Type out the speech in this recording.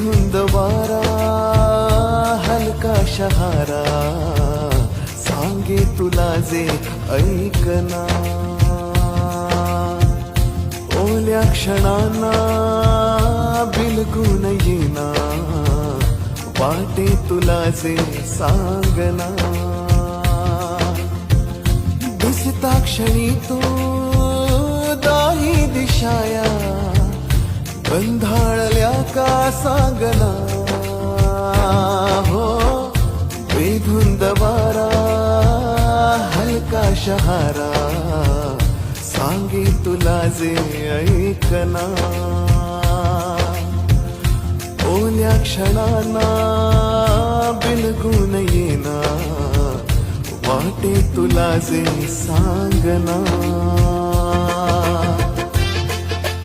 धुंद वारा हलका शहारा सांगे तुला जे ऐकना ओल्या क्षणांना बिलगून येना वाटे तुला जे सांगना दिसता क्षणी तू बंधाळल्या का सांगना? हो बेधुंद वारा हलका शहारा सांगे तुला जे ऐकना. ओल्या क्षणांना बिलगून येना वाटे तुला जे सांगना.